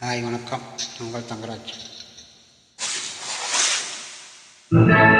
Dai mano a qua, non.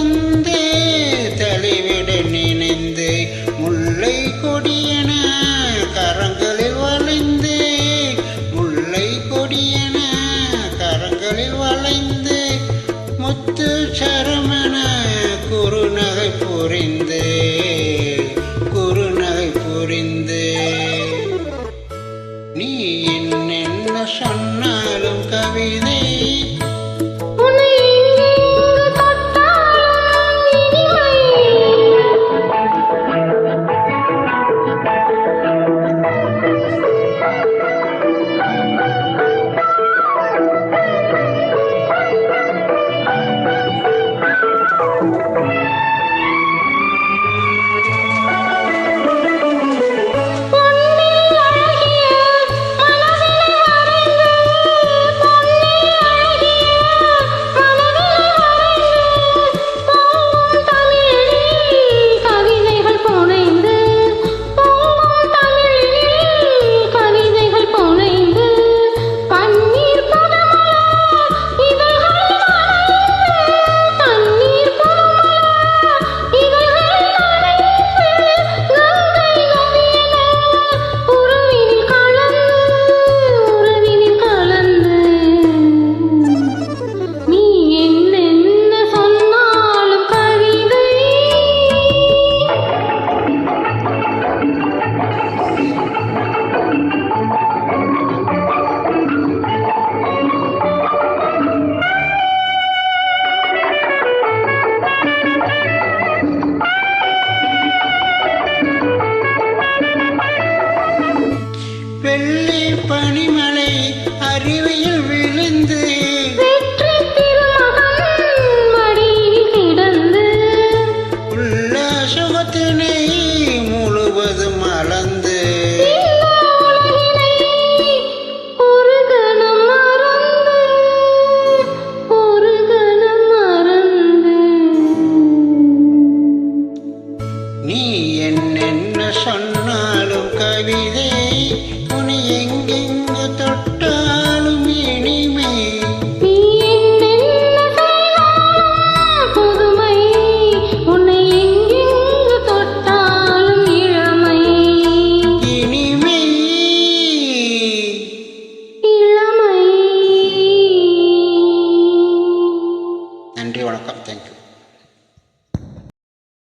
வந்து தெளிவிட நினைந்து முல்லை கொடியன கரங்களில் வளைந்து முல்லை கொடியன கரங்களில் வளைந்து முத்து சரமண குறுநகை புரிந்து குறுநகை புரிந்து நீ என்னென்ன சொன்னாலும் கவிதை பனிமலை அறிவிய